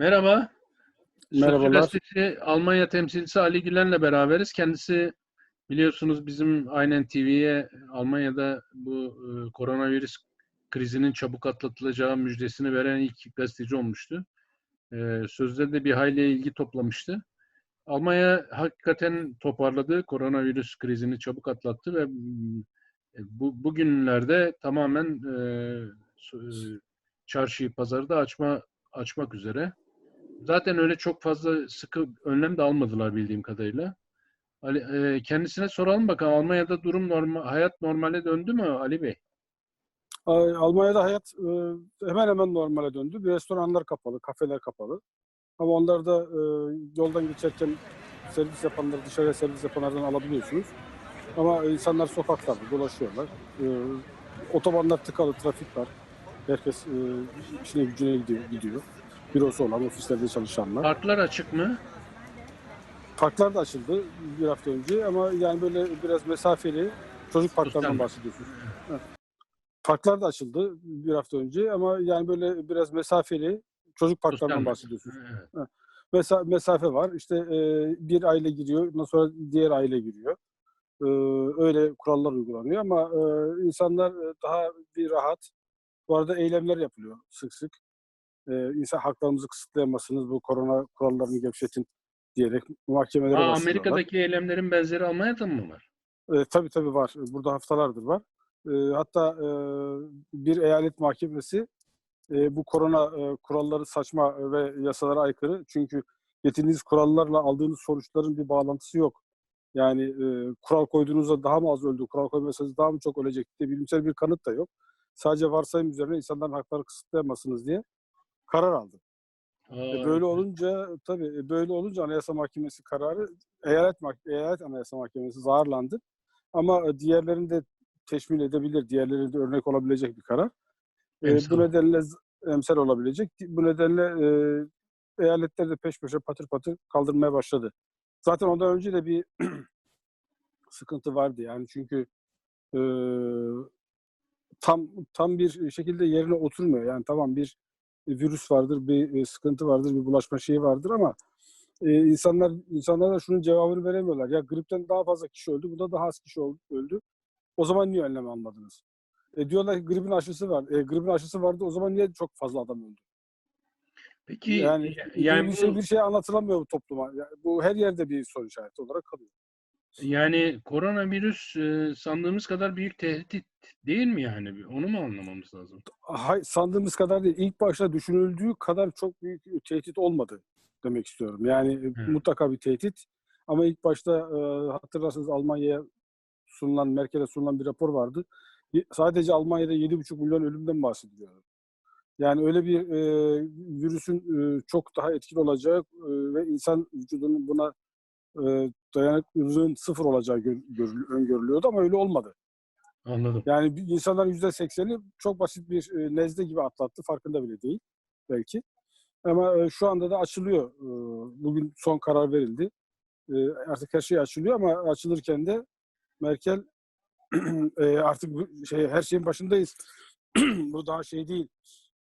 Merhaba. Sözcü Merhabalar. Gazetesi Almanya temsilcisi Ali Gülen'le beraberiz. Kendisi biliyorsunuz bizim aynen TV'ye Almanya'da bu e, koronavirüs krizinin çabuk atlatılacağı müjdesini veren ilk gazeteci olmuştu. E, sözleri de bir hayli ilgi toplamıştı. Almanya hakikaten toparladı. Koronavirüs krizini çabuk atlattı ve e, bu bugünlerde tamamen e, e, çarşıyı, pazarı da açma açmak üzere. Zaten öyle çok fazla sıkı önlem de almadılar bildiğim kadarıyla. Ali, e, kendisine soralım bakalım Almanya'da durum normal, hayat normale döndü mü Ali Bey? Almanya'da hayat e, hemen hemen normale döndü. Bir restoranlar kapalı, kafeler kapalı. Ama onlar da e, yoldan geçerken servis yapanları, dışarıya servis yapanlardan alabiliyorsunuz. Ama insanlar sokaklarda dolaşıyorlar. E, otobanlar tıkalı, trafik var. Herkes e, işine gücüne gidiyor, gidiyor. Bürosu olan, ofislerde çalışanlar. Parklar açık mı? Parklar da açıldı bir hafta önce ama yani böyle biraz mesafeli çocuk parklarından bahsediyorsunuz. Evet. Parklar da açıldı bir hafta önce ama yani böyle biraz mesafeli çocuk parklarından bahsediyorsunuz. Evet. Mesa mesafe var. İşte e, bir aile giriyor, ondan sonra diğer aile giriyor. E, öyle kurallar uygulanıyor ama e, insanlar e, daha bir rahat. Bu arada eylemler yapılıyor sık sık. E, insan haklarımızı kısıtlayamazsınız, bu korona kurallarını gevşetin diyerek mahkemelere Aa. Amerika'daki eylemlerin benzeri Almanya'da mı var? E, tabii tabii var. Burada haftalardır var. E, hatta e, bir eyalet mahkemesi e, bu korona e, kuralları saçma ve yasalara aykırı. Çünkü getirdiğiniz kurallarla aldığınız sonuçların bir bağlantısı yok. Yani e, kural koyduğunuzda daha mı az öldü, kural koymasanız daha mı çok ölecek diye bilimsel bir kanıt da yok. Sadece varsayım üzerine insanların hakları kısıtlayamazsınız diye karar aldı. E, Böyle olunca tabii e, böyle olunca Anayasa Mahkemesi kararı eyalet Mah- eyalet Anayasa Mahkemesi zararlandı. Ama e, diğerlerini de teşmil edebilir, diğerleri de örnek olabilecek bir karar. E, bu nedenle emsal olabilecek. Bu nedenle e, eyaletler de peş peşe patır patır kaldırmaya başladı. Zaten ondan önce de bir sıkıntı vardı yani çünkü e, tam tam bir şekilde yerine oturmuyor. Yani tamam bir virüs vardır, bir sıkıntı vardır, bir bulaşma şeyi vardır ama e, insanlar insanlara da şunun cevabını veremiyorlar. Ya gripten daha fazla kişi öldü, bunda daha az kişi öldü. O zaman niye önlem almadınız? E, diyorlar ki gripin aşısı var. E, gripin aşısı vardı, o zaman niye çok fazla adam öldü? Peki Yani, yani bir bu- şey bir şey anlatılamıyor bu topluma. Yani bu her yerde bir soru işareti olarak kalıyor. Yani koronavirüs e, sandığımız kadar büyük tehdit değil mi yani? Onu mu anlamamız lazım? Hay, sandığımız kadar değil. İlk başta düşünüldüğü kadar çok büyük bir tehdit olmadı demek istiyorum. Yani e, Evet. mutlaka bir tehdit. Ama ilk başta e, hatırlarsanız Almanya'ya sunulan, Merkel'e sunulan bir rapor vardı. Sadece Almanya'da 7,5 milyon ölümden bahsediliyor. Yani öyle bir e, virüsün e, çok daha etkili olacağı e, ve insan vücudunun buna e, dayanıklılığın sıfır olacağı gör- görül- öngörülüyordu ama öyle olmadı. Anladım. Yani bir insanların yüzde sekseni çok basit bir nezle gibi atlattı. Farkında bile değil belki. Ama şu anda da açılıyor. Bugün son karar verildi. Artık her şey açılıyor ama açılırken de Merkel artık şey her şeyin başındayız. bu daha şey değil.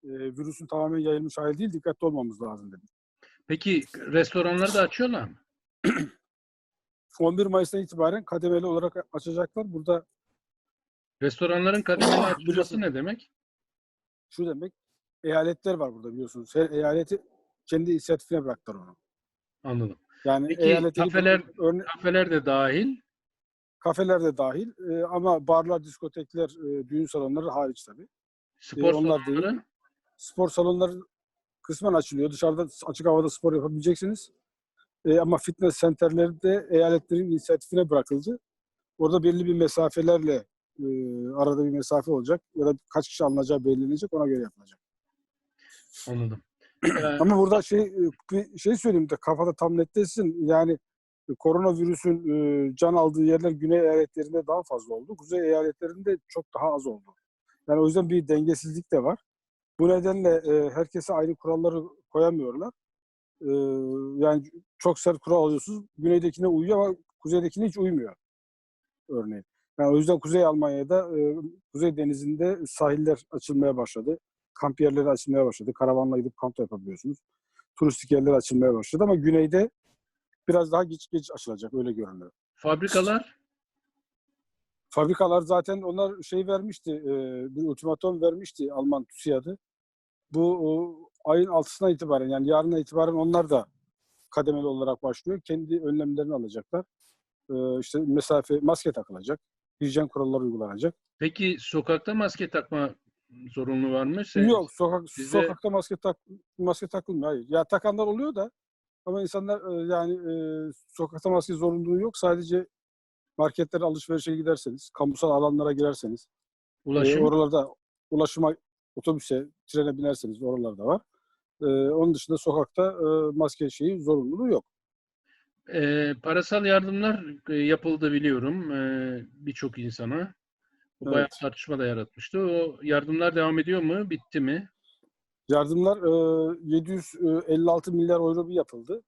Virüsün tamamen yayılmış hali değil. Dikkatli olmamız lazım dedi. Peki restoranları da açıyorlar mı? 11 Mayıs'tan itibaren kademeli olarak açacaklar. Burada Restoranların kademeli açılması ne demek? şu demek eyaletler var burada biliyorsunuz. Her eyaleti kendi inisiyatifine bıraktılar onu. Anladım. Yani Peki, kafeler- örne- Kafeler de dahil. kafeler de dahil e, ama barlar, diskotekler, e, düğün salonları hariç tabii. Spor onlar salonları. değil. Spor salonları kısmen açılıyor. Dışarıda açık havada spor yapabileceksiniz. E, ama fitness centerleri de eyaletlerin inisiyatifine bırakıldı. Orada belli bir mesafelerle e, arada bir mesafe olacak ya da kaç kişi alınacağı belirlenecek ona göre yapılacak. Anladım. Ee, Ama burada şey e, bir şey söyleyeyim de kafada tam netleşsin. Yani e, koronavirüsün e, can aldığı yerler güney eyaletlerinde daha fazla oldu. Kuzey eyaletlerinde çok daha az oldu. Yani o yüzden bir dengesizlik de var. Bu nedenle e, herkese aynı kuralları koyamıyorlar. E, yani çok sert kural alıyorsunuz. Güneydekine uyuyor ama kuzeydekine hiç uymuyor. Örneğin. Yani o yüzden Kuzey Almanya'da e, Kuzey Denizi'nde sahiller açılmaya başladı. Kamp yerleri açılmaya başladı. Karavanla gidip kamp da yapabiliyorsunuz. turistik yerler açılmaya başladı ama güneyde biraz daha geç geç açılacak öyle görünüyor. Fabrikalar Fabrikalar zaten onlar şey vermişti, e, bir ultimatom vermişti Alman TÜSİAD'ı. Bu o, ayın 6'sına itibaren yani yarına itibaren onlar da kademeli olarak başlıyor. Kendi önlemlerini alacaklar. E, işte mesafe, maske takılacak. Hijyen kuralları uygulanacak. peki sokakta maske takma zorunlu var mı? Sen- Yok sokak Bizde- sokakta maske tak maske takılmıyor. Hayır. Ya takanlar oluyor da ama insanlar e, yani e, sokakta maske zorunluluğu yok. Sadece marketlere alışverişe giderseniz, kamusal alanlara girerseniz, e, Ulaşım. oralarda ulaşıma otobüse, trene binerseniz oralarda var. E, onun dışında sokakta e, maske şeyi zorunluluğu yok. Ee, parasal yardımlar e, yapıldı biliyorum e, birçok insana. Bu bayağı Evet. tartışma da yaratmıştı. O yardımlar devam ediyor mu? Bitti mi? Yardımlar e, 756 milyar euro bir yapıldı.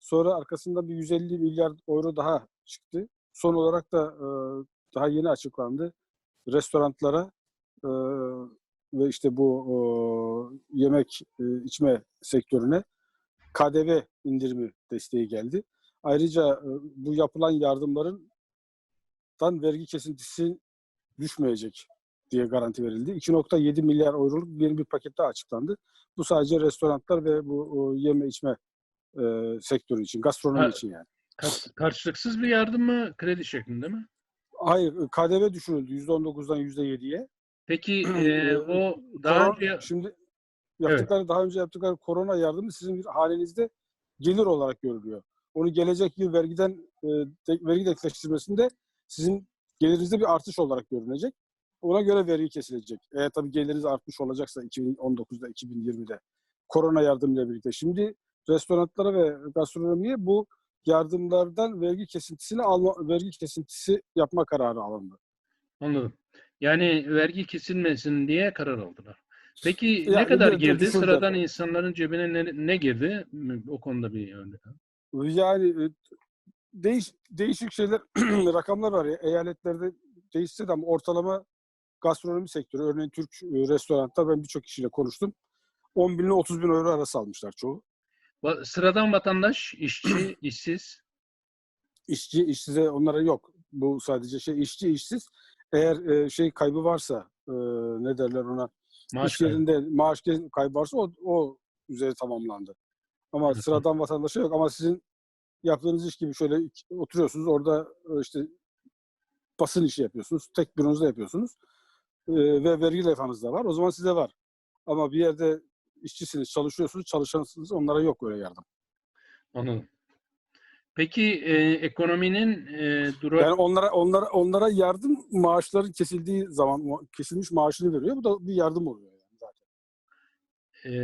Sonra arkasında bir 150 milyar euro daha çıktı. Son olarak da e, daha yeni açıklandı. Restoranlara e, ve işte bu e, yemek e, içme sektörüne KDV indirimi desteği geldi. Ayrıca e, bu yapılan yardımların dan vergi kesintisi düşmeyecek diye garanti verildi. 2.7 milyar euroluk bir bir paket daha açıklandı. Bu sadece restoranlar ve bu o, yeme içme e, sektörü için, gastronomi Ha. için yani. Kar- Karşılıksız bir yardım mı? Kredi şeklinde mi? Hayır, KDV düşürüldü %19'dan %7'ye. Peki e, o daha Korona- önce şimdi yaptıkları daha önce yaptıkları korona yardımı sizin bir halinizde gelir olarak görülüyor. Onu gelecek yıl vergiden e, de- vergi denkleştirmesinde sizin gelirinizde bir artış olarak görünecek. Ona göre vergi kesilecek. Eğer tabii geliriniz artmış olacaksa 2019'da, 2020'de korona yardımıyla birlikte. Şimdi restoranlara ve gastronomiye bu yardımlardan vergi kesintisini alma, vergi kesintisi yapma kararı alındı. anladım. Yani vergi kesilmesin diye karar aldılar. Peki ne Yani kadar girdi? Sıradan insanların cebine ne, ne girdi? O konuda bir örnek. Yani e, değiş, değişik şeyler, rakamlar var ya. Eyaletlerde değişse de ama ortalama gastronomi sektörü, örneğin Türk e, restoranında ben birçok kişiyle konuştum. 10 bin ile 30 bin euro arası almışlar çoğu. Sıradan vatandaş, işçi, işsiz. İşçi, işsize onlara yok. Bu sadece şey işçi, işsiz. Eğer e, şey kaybı varsa, e, ne derler ona, Maaş iş kaybı. yerinde maaş kaybı varsa o, o üzeri tamamlandı. Ama sıradan vatandaşa yok. Ama sizin yaptığınız iş gibi şöyle oturuyorsunuz orada e, işte basın işi yapıyorsunuz. Tek bürünüzde yapıyorsunuz. E, ve vergi levhanız da var. O zaman size var. Ama bir yerde işçisiniz, çalışıyorsunuz, çalışansınız. Onlara yok öyle yardım. Anladım. Peki e, ekonominin e, durak Yani onlara onlara onlara yardım maaşların kesildiği zaman ma- kesilmiş maaşını veriyor. Bu da bir yardım oluyor yani zaten. e,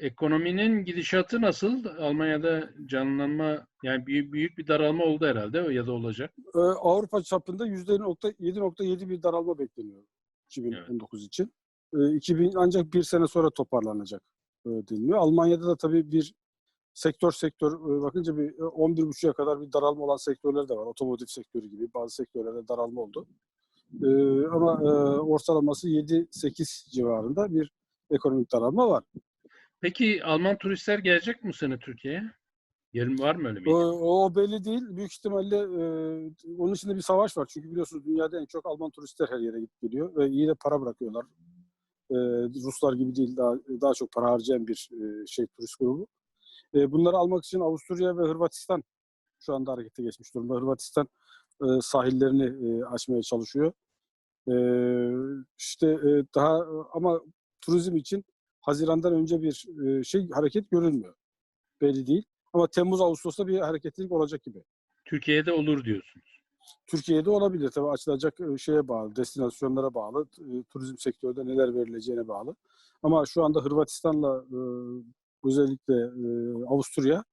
ekonominin gidişatı nasıl? Almanya'da canlanma yani büyük, büyük bir daralma oldu herhalde ya da olacak. Ee, Avrupa çapında %7.7 bir daralma bekleniyor 2019 için. Ee, 2000 ancak bir sene sonra toparlanacak e, deniliyor. Almanya'da da tabii bir sektör sektör e, bakınca bir e, 11.5'a kadar bir daralma olan sektörler de var. Otomotiv sektörü gibi bazı sektörlerde daralma oldu. Ee, ama e, ortalaması 7-8 civarında bir ekonomik daralma var. Peki Alman turistler gelecek mi bu sene Türkiye'ye? Yerin var mı öyle bir? O, o belli değil. Büyük ihtimalle e, onun içinde bir savaş var. Çünkü biliyorsunuz dünyada en çok Alman turistler her yere gidip geliyor ve iyi de para bırakıyorlar. E, Ruslar gibi değil, daha daha çok para harcayan bir e, şey turist grubu. E, bunları almak için Avusturya ve Hırvatistan şu anda harekete geçmiş durumda. Hırvatistan e, sahillerini e, açmaya çalışıyor. E, işte e, daha ama turizm için Haziran'dan önce bir e, şey hareket görülmüyor. Belli değil. Ama Temmuz Ağustos'ta bir hareketlilik olacak gibi. Türkiye'de olur diyorsunuz. Türkiye'de olabilir tabii açılacak şeye bağlı, destinasyonlara bağlı, turizm sektöründe neler verileceğine bağlı. Ama şu anda Hırvatistan'la özellikle e, Avusturya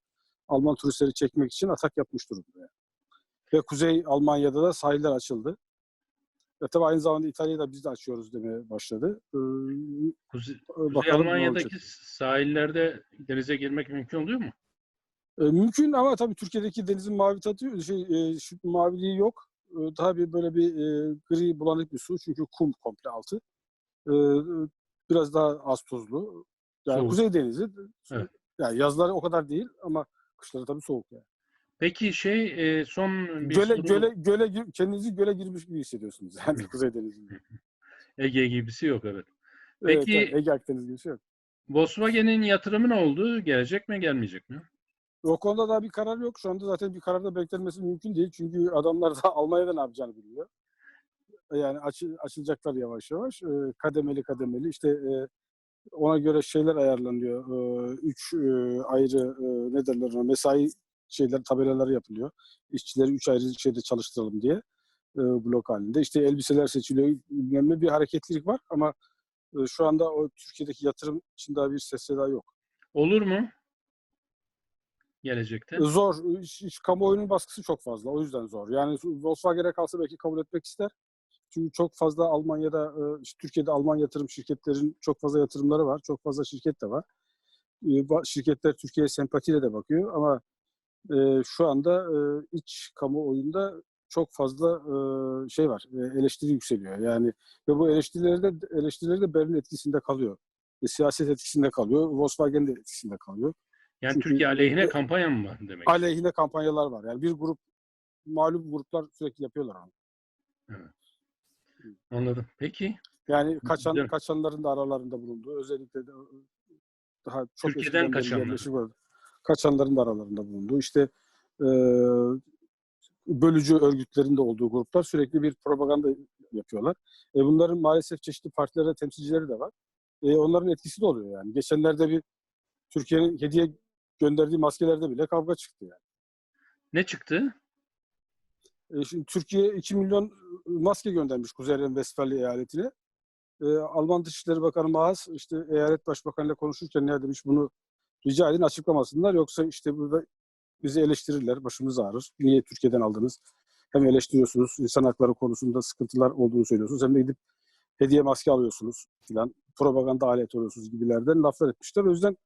Alman turistleri çekmek için atak yapmış durumda. yani. Ve Kuzey Almanya'da da sahiller açıldı. Ve tabii aynı zamanda İtalya'yı da biz de açıyoruz demeye başladı. E, Kuzey, bakalım Kuzey Almanya'daki sahillerde denize girmek mümkün oluyor mu? E, mümkün ama tabii Türkiye'deki denizin mavi tadı şey e, şu maviliği yok. E, bir böyle bir e, gri bulanık bir su çünkü kum komple altı. E, biraz daha az tuzlu. Yani Soğuk. Kuzey Denizi. Evet. Yani yazları o kadar değil ama kışları tabii soğuk yani. Peki şey e, son bir Göle, soru göle, göle, kendinizi göle girmiş gibi hissediyorsunuz yani Kuzey Denizi'nde. Ege gibisi yok evet. Peki- evet, Ege Akdeniz gibi bir şey yok. Volkswagen'in yatırımı ne oldu? Gelecek mi gelmeyecek mi? O konuda daha bir karar yok. Şu anda zaten bir kararda beklenmesi mümkün değil. Çünkü adamlar da Almanya'da ne yapacağını bilmiyor. Yani açı, açılacaklar yavaş yavaş. Ee, kademeli kademeli. İşte e, ona göre şeyler ayarlanıyor. Ee, üç e, ayrı e, ne derler ona mesai şeyler tabelaları yapılıyor. İşçileri üç ayrı şeyde çalıştıralım diye e, blok halinde. İşte elbiseler seçiliyor. Ne bir hareketlilik var ama e, şu anda o Türkiye'deki yatırım için daha bir ses daha yok. Olur mu? Gelecekte. Zor. İş, iş- kamuoyunun baskısı çok fazla. O yüzden zor. Yani Volkswagen'e kalsa belki kabul etmek ister. Çünkü çok fazla Almanya'da, e, işte Türkiye'de Alman yatırım şirketlerin çok fazla yatırımları var. Çok fazla şirket de var. E, Şirketler Türkiye'ye sempatiyle de bakıyor ama e, şu anda e, iç kamuoyunda çok fazla e, şey var. e, Eleştiri yükseliyor. Yani ve bu eleştirileri de eleştirileri de Berlin etkisinde kalıyor. E, siyaset etkisinde kalıyor. Volkswagen de etkisinde kalıyor. Yani çünkü- Türkiye aleyhine e, kampanya mı var demek? aleyhine kampanyalar var. Yani bir grup malum gruplar sürekli yapıyorlar onu. Anladım. Peki. Yani kaçan Güzel. kaçanların da aralarında bulunduğu özellikle de daha çok Türkiye'den kaçanlar. Kaçanların da aralarında bulunduğu işte e, bölücü örgütlerin de olduğu gruplar sürekli bir propaganda yapıyorlar. E, bunların maalesef çeşitli partilerde temsilcileri de var. E, onların etkisi de oluyor yani. Geçenlerde bir Türkiye'nin hediye gönderdiği maskelerde bile kavga çıktı yani. Ne çıktı? E, Türkiye 2 milyon maske göndermiş Kuzey Ren-Vestfalya eyaletine. E, Alman Dışişleri Bakanı Maas işte eyalet başbakanıyla konuşurken ne demiş bunu rica edin açıklamasınlar yoksa işte burada bizi eleştirirler, başımız ağrır. Niye Türkiye'den aldınız? Hem eleştiriyorsunuz, insan hakları konusunda sıkıntılar olduğunu söylüyorsunuz hem de gidip hediye maske alıyorsunuz filan. Propaganda aleti oluyorsunuz gibilerden laflar etmişler. O yüzden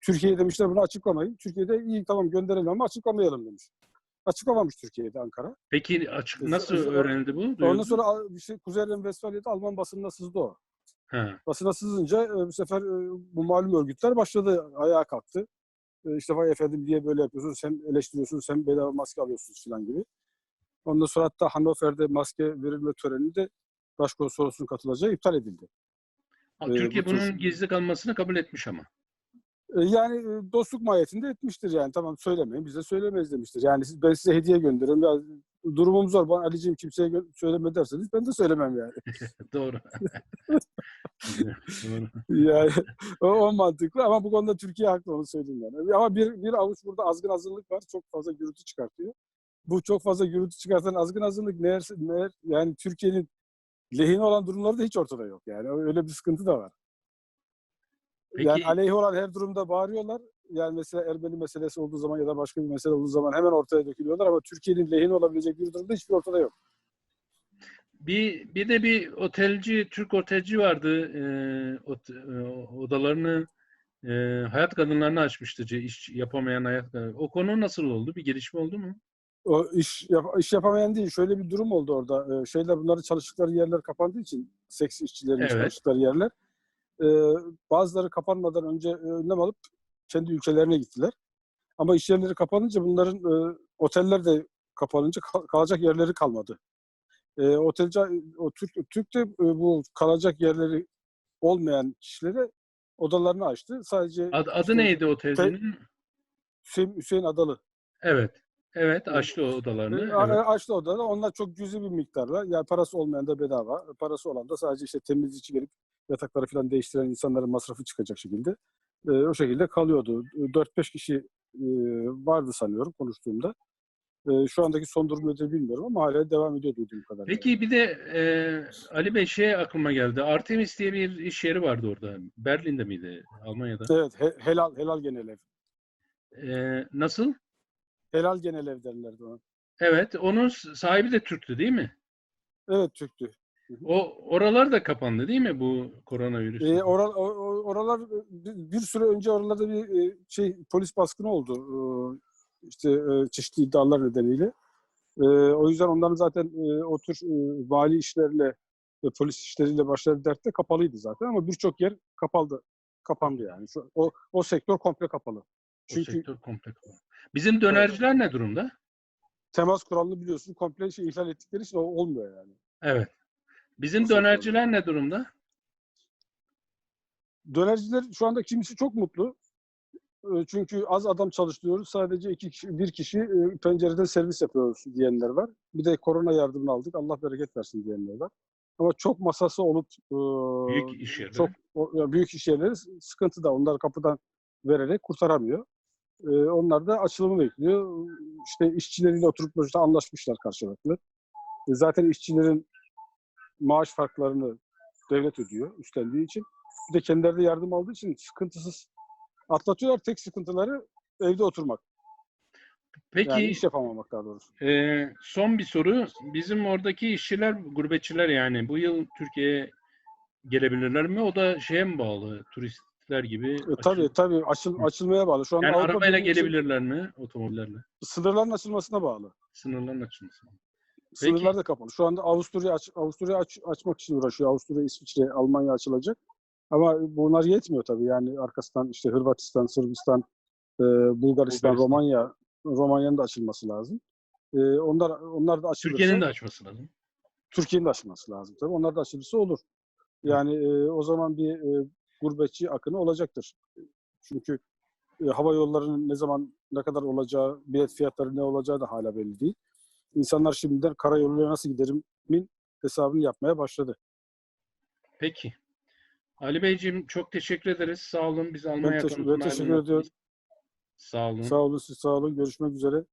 Türkiye'ye demişler bunu açıklamayın. Türkiye'de iyi tamam gönderelim ama açıklamayalım demiş. Açıklamamış Türkiye'de Ankara. Peki açık nasıl sonra- öğrenildi bu? Ondan Duyuldu mu? sonra Al- işte Kuzey Ren-Vestfalya'da Alman basınına sızdı o. Ha. Basına sızınca e, bu sefer e, bu malum örgütler başladı, ayağa kalktı. E, İşte vay efendim diye böyle yapıyorsunuz, hem eleştiriyorsunuz hem bedava maske alıyorsunuz falan gibi. Ondan sonra hatta Hannover'de maske verilme töreninde başkonsolosun katılacağı iptal edildi. Ama E, Türkiye bu tür- bunun gizli kalmasını kabul etmiş ama. E, Yani e, dostluk mahiyetinde etmiştir yani. Tamam söylemeyin, bize söylemeyiz demiştir. Yani siz- ben size hediye gönderiyorum. Ya, durumum zor. Bana Ali'ciğim kimseye söyleme derseniz ben de söylemem yani. Doğru. Doğru. Yani o, o mantıklı ama bu konuda Türkiye haklı onu söyleyeyim yani. Ama bir, bir avuç burada azgın azınlık var. Çok fazla gürültü çıkartıyor. Bu çok fazla gürültü çıkartan azgın azınlık meğer, meğer yani Türkiye'nin lehine olan durumları da hiç ortada yok. Yani öyle bir sıkıntı da var. Peki- Yani aleyhi olan her durumda bağırıyorlar. Yani mesela Ermeni meselesi olduğu zaman ya da başka bir mesele olduğu zaman hemen ortaya dökülüyorlar ama Türkiye'nin lehine olabilecek bir durumda hiçbir ortada yok. Bir, bir de bir otelci, Türk otelci vardı. E, ot- e, odalarını e, hayat kadınlarına açmıştı. iş yapamayan hayat kadınları. O konu nasıl oldu? Bir gelişme oldu mu? O iş, yap- iş yapamayan değil. Şöyle bir durum oldu orada. Ee, şeyler bunların çalıştıkları yerler kapandığı için seks işçilerin Evet. çalıştıkları yerler. Ee, bazıları kapanmadan önce e, önlem alıp kendi ülkelerine gittiler. Ama iş yerleri kapanınca bunların e, oteller de kapanınca kal- kalacak yerleri kalmadı. E, otelci o Türk Türk de e, bu kalacak yerleri olmayan kişilere odalarını açtı. Sadece Ad- adı işte neydi otelcinin? Hüseyin, Hüseyin Adalı Evet. Evet, açtı odalarını. E, Evet. Açtı odada. Onlar çok cüzi bir miktarla. Yani parası olmayan da bedava. Parası olan da sadece işte temizlikçi gelip yatakları falan değiştiren insanların masrafı çıkacak şekilde. e, o şekilde kalıyordu. 4-5 kişi e, vardı sanıyorum konuştuğumda. E, şu andaki son durumu nedir bilmiyorum ama hala devam ediyor duyduğum kadarıyla. Peki bir de e, Ali Bey şey aklıma geldi. Artemis diye bir iş yeri vardı orada. Berlin'de miydi? Almanya'da. Evet, he- helal helal genel ev. E, nasıl? Helal genel ev derlerdi ona. Evet, onun sahibi de Türktü değil mi? Evet Türktü. O oralar da kapandı değil mi bu koronavirüs? E, oral, o- o- oralar bir, bir süre önce oralarda bir e, şey polis baskını oldu. E, işte e, çeşitli iddialar nedeniyle. E, o yüzden onların zaten e, o tür mali işlerle ve polis işleriyle başladığı dertte kapalıydı zaten ama birçok yer kapalı kapandı yani. Şu, o, o sektör komple kapalı. O Çünkü sektör komple kapalı. Bizim dönerciler ne durumda? temas kuralını biliyorsun komple şey ihlal ettikleri için o olmuyor yani. Evet. Bizim sektör. dönerciler ne durumda? Dönerciler şu anda kimisi çok mutlu. E, Çünkü az adam çalıştırıyoruz. Sadece iki kişi, bir kişi e, pencereden servis yapıyoruz diyenler var. Bir de korona yardımını aldık. Allah bereket versin diyenler var. Ama çok masası olup e, Büyük iş yerleri. çok büyük iş yerleri sıkıntıda. Onlar kapıdan vererek kurtaramıyor. E, onlar da açılımı bekliyor. İşte işçileriyle oturup işte anlaşmışlar karşılıklı. Zaten işçilerin maaş farklarını devlet ödüyor üstlendiği için. Bir de kendileri de yardım aldığı için sıkıntısız atlatıyorlar. Tek sıkıntıları evde oturmak. Peki Yani iş yapamamak daha doğrusu. e, son bir soru. Bizim oradaki işçiler, gurbetçiler yani bu yıl Türkiye'ye gelebilirler mi? O da şeye mi bağlı? Turistler gibi. E, tabii açıl- tabii açıl, açılmaya bağlı. Şu anda Yani Avrupa arabayla gelebilirler mi? Otomobillerle. Sınırların açılmasına bağlı. Sınırların açılması. Sınırlar da kapalı. Şu anda Avusturya aç, Avusturya aç, açmak için uğraşıyor. Avusturya, İsviçre, Almanya açılacak. Ama bunlar yetmiyor tabii. Yani arkasından işte Hırvatistan, Sırbistan, e, Bulgaristan, Bulgaristan. Romanya, Romanya'nın da açılması lazım. E, onlar onlar da açılırsa Türkiye'nin de açması lazım. Türkiye'nin de açılması lazım tabii. Onlar da açılırsa olur. Yani e, o zaman bir e, gurbetçi akını olacaktır. Çünkü e, hava yollarının ne zaman ne kadar olacağı, bilet fiyatları ne olacağı da hala belli değil. İnsanlar şimdiden karayoluyla nasıl giderimin hesabını yapmaya başladı. Peki. Ali Beyciğim çok teşekkür ederiz. Sağ olun. Biz Almanya ben konusunda teşekkür ediyorum. Sağ olun. Sağ olun, siz sağ olun. Görüşmek üzere.